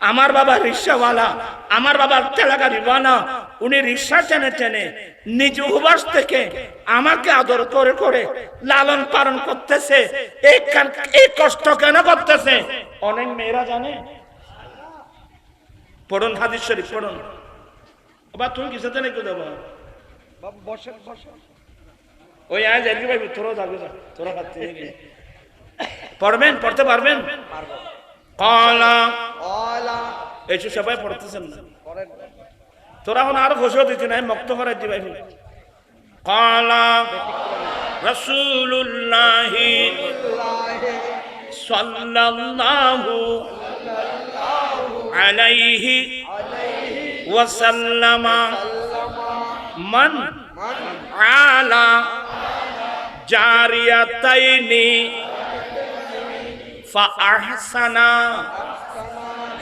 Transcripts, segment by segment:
আমার বাবা রিক্সাওয়ালা আমার বাবার তেলাগাড়িওয়ালা উনি রিক্সা টেনে টেনে নিজ উপবাস থেকে আমাকে আদর করে করে লালন পালন করতেছে। এই কষ্ট কেন করতেছে? অনেক মেয়েরা জানে। পড়ুন হাদিস শরীফ পড়ুন। বা তুমি কিছু জানে কেউ দেবো বাবু বসেন বসেন। ওই আয় যাই ভাই তোরা যাবে না তোরা পড়বেন পড়তে পারবেন? কলা অলা এইসব সবাই পড়তেছেন না করেন তোরা এখন আরো ঘোষণা দিতে নাই মক্ত করার দিবাই কলা রসুল্লাহ সাল্লাল্লাহু আলাইহি ওয়াসাল্লামা মান আলা জারিয়াতাইনি فأحسنا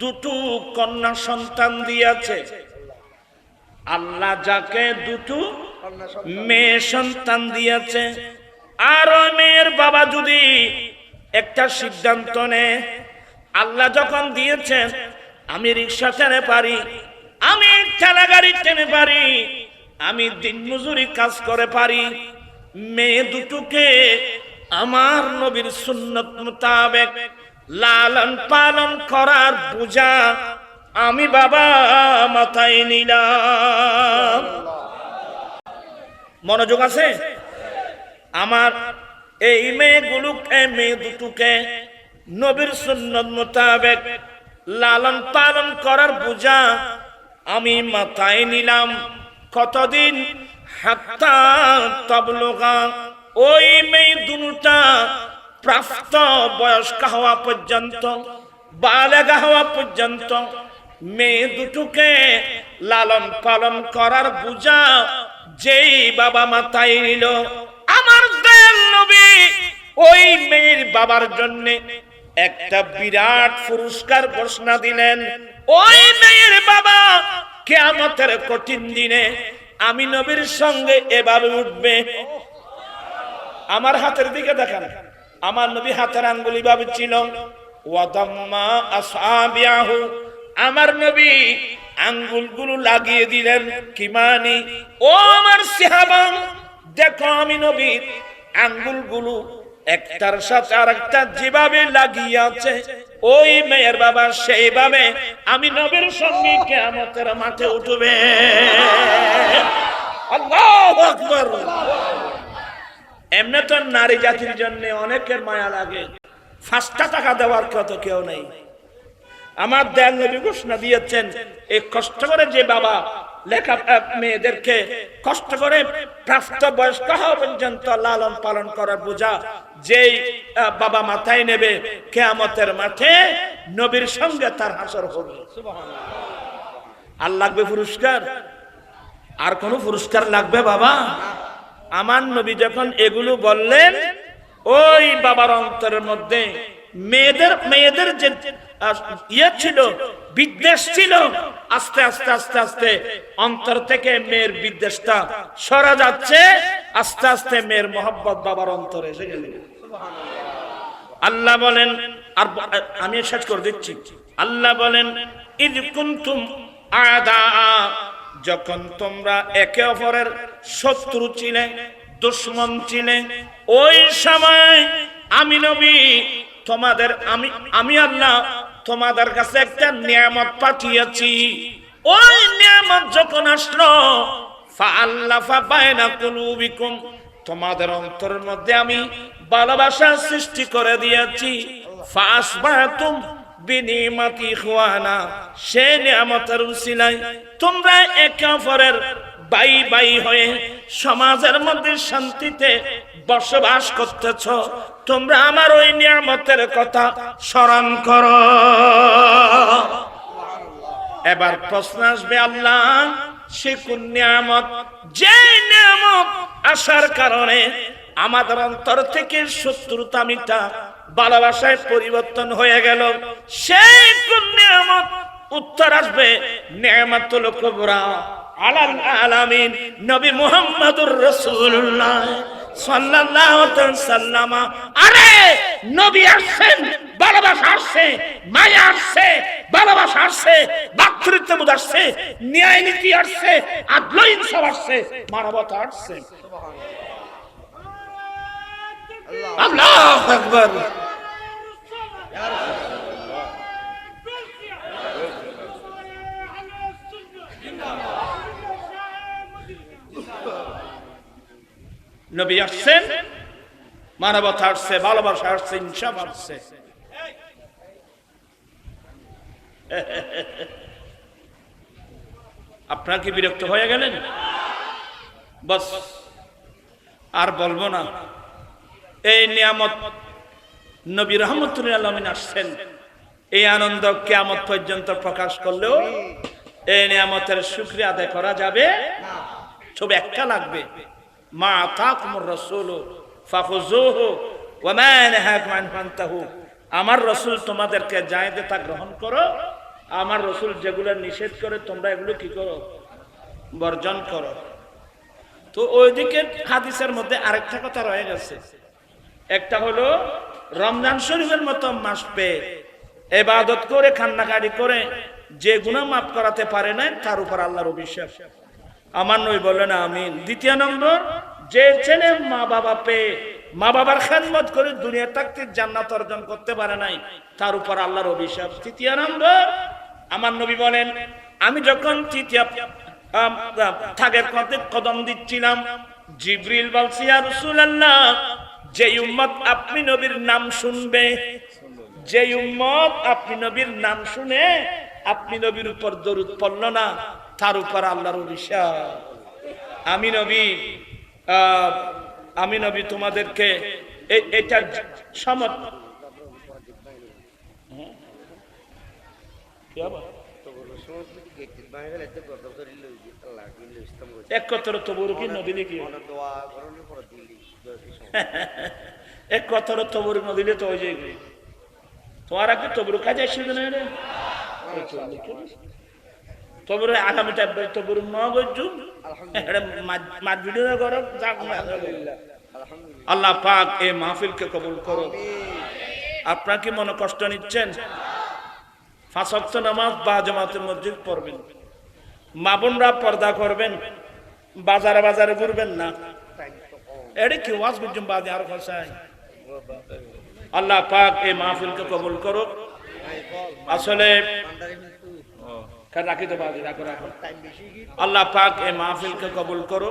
দুটো কন্যা সন্তান দিয়েছে। আল্লাহ যাকে দুটো মেয়ে সন্তান দিয়েছে, আর মেয়ের বাবা যদি একটা সিদ্ধান্ত নেয়, আল্লাহ যখন দিয়েছেন, আমি রিক্সা টেনে পারি, আমি ঠেলা গাড়ি টেনে পারি, আমি দিন মজুরি কাজ করে পারি, মেয়ে দুটোকে আমার নবীর সুন্নত মোতাবেক লালন পালন করার বোঝা আমি বাবা মাথায় নিলাম। মনোযোগ আছে? আমার এই মেয়েগুলোকে, মেয়ে দুটোকে নবীর সুন্নত মোতাবেক লালন পালন করার বোঝা আমি মাথায় নিলাম। কতদিন? হাত্তা তবলগা। ওই মেয়ে দুটা প্রাপ্ত বয়স্ক হওয়া পর্যন্ত, বালেগা হওয়া পর্যন্ত, মেয়ে দুটোকে লালন পালন করার বোঝা যেই বাবা মাথায় নিল। আমার ওই মেয়ের বাবার জন্য একটা বিরাট পুরস্কার ঘোষণা দিলেন। ওই মেয়ের বাবা কে কেয়ামতের কঠিন দিনে আমি নবীর সঙ্গে এভাবে উঠবে। আমার হাতের দিকে দেখান। আমার নবী হাতের আঙ্গুলি ভাবে ছিল আমার নবী আঙ্গুলগুলো লাগিয়ে দিলেন, কি মানি? ও আমার সাহাবা, দেখো আমি নবীর আঙ্গুলগুলো একটার সাথে আর একটা যেভাবে লাগিয়ে আছে, ওই মেয়ের বাবা সেইভাবে আমি নবীর সঙ্গে কেয়ামতের মাঠে উঠবে। আল্লাহু আকবার। এমনি তো নারী জাতির জন্য অনেকের মায়া লাগে। পাঁচটা টাকা দেওয়ার কত কেউ নেই। আমার দেয়াল ঘোষণা দিয়েছেন, এই কষ্ট করে যে বাবা লেখা মেয়েদেরকে কষ্ট করে প্রাপ্ত বয়স্ক হওয়া পর্যন্ত লালন পালন করার বোঝা যেই বাবা মাথায় নেবে, কেয়ামতের মাঠে নবীর সঙ্গে তার হাসর হবে। আর লাগবে পুরস্কার? আর কোন পুরস্কার লাগবে বাবা? আমার নবী যখন এগুলো বললেন, ওই বাবার অন্তরের মধ্যে মেয়েদের মেয়েদের যে ইয়ে ছিল, বিদ্বেষ ছিল, আস্তে আস্তে আস্তে আস্তে অন্তর থেকে মেয়ের বিদ্বেষটা সরা যাচ্ছে, আস্তে আস্তে মেয়ের মোহব্বত বাবার অন্তরে এসে গেল। আল্লাহ বলেন, আর আমি শেষ করে দিচ্ছি। আল্লাহ বলেন, ইদ কুনতুম আদা যখন তোমরা একে অপরের শত্রু ছিলে দুশ্মন ছিলে ওই সময় আমি নবী, তোমাদের আমি আমি আল্লাহ তোমাদের কাছে একটা নিয়ামত পাঠিয়েছি। ওই নিয়ামত যখন আসলো তোমাদের অন্তরের মধ্যে আমি ভালোবাসা সৃষ্টি করে দিয়েছি। ফাসবাতুম বিনিমাতি খুয়ানা সে নিয়ামতের উসিলাই তোমরা একে অপরের বাই বাই হয়ে সমাজের মধ্যে শান্তিতে বসবাস করতেছ। তোমরা আমার ওই নিয়ামতের কথা স্মরণ করো। এবার প্রশ্ন আসবে, আল্লাহ, সে কোন নিয়ামত? যে নিয়ামত আসার কারণে আমাদের অন্তর থেকে শত্রুতা মিটা ভালোবাসায় পরিবর্তন হয়ে গেল। সেই কোন নিয়ামত? উত্তর আসবে নিয়ামতুল কুবরা আলাল আলামিন নবী মুহাম্মদুর রাসূলুল্লাহ সাল্লাল্লাহু আলাইহি সাল্লামা আরে নবী আসছেন ভালোবাসা আসছে মায়া আসছে ভালোবাসা আসছে ভাতৃত্ববোধ আসছে ন্যায় নীতি আসছে আদল ইনসাফ আসছে মানবতা আসছে। আল্লাহ আল্লাহু আকবার। নবী আসছেন, মানবতা আসছে, ভালোবাসা আসছে, ইনসাফ আসছে। আপনার কি বিরক্ত হয়ে গেলেন? বস, আর বলব না। এই নিয়ামত নবী রহমতুল্লাহ আলমিন আসছেন। এই আনন্দ কেয়ামত পর্যন্ত প্রকাশ করলেও এই নিয়ামতের শুক্রিয়া আদায় করা যাবে ছবি একটা লাগবে। মা তাকুমুর রসুল ফাফুজুহু আমার রসুল তোমাদেরকে জায়েদে তা গ্রহণ করো। আমার রসুল যেগুলো নিষেধ করে তোমরা এগুলো কি করো? বর্জন করো। তো ওইদিকে হাদিসের মধ্যে আরেকটা কথা রয়ে গেছে। একটা হলো রমজান শরীফের মতো মাস পেয়ে এবাদত করে, কান্নাকাটি করে, যে গুণা মাফ করাতে পারে না তার উপর আল্লাহর অভিশাপ। আমার নই বললেন, আমিন। দ্বিতীয় নম্বর, যে ছেলে মা বাবা পেয়ে মা বাবার খেদমত করে দুনিয়া থাকতে জান্নাত অর্জন করতে পারে নাই, তার উপর আল্লাহর অভিশাপ। তৃতীয় নম্বর, আমার নবী বলেন, আমি যখন তৃতীয় থাকের কদম দিচ্ছিলাম, জিব্রিল বলছি আর রাসূলুল্লাহ যে উম্মত আপনি নবীর নাম শুনবে, যে উম্মত আপনি নবীর নাম শুনে, আপনি নবীর উপর দরুদ পড়ল না, তার উপর আল্লাহর অভিশাপ আমি নবী আমি নবী তোমাদেরকে এটা সমত? এক কথার তো বড় কি নদী নাকি এক কথার তবুর নদীলে তো ওই যে তোমার আগে তবুর কাজ আসছিল না রে। তবুর আগামীটা তবুর ন বলছু এটা মাছ করো আল্লাহ পাক এই মাহফিলকে কবুল করো আপনার কি মনে কষ্ট নিচ্ছেন? পাঁচ ওয়াক্ত নামাজ বা জামাতের মসজিদ পড়বেন। মা বোনরা পর্দা করবেন, বাজারে বাজারে ঘুরবেন না। এডি কি ওয়াজ বুঝুম বাদে আর ফসাই আল্লাহ পাক এই মাহফিলকে কবুল করো আসলে রাখি তো বাদে রাখো রাখো। আল্লাহ পাক এই মাহফিলকে কবুল করো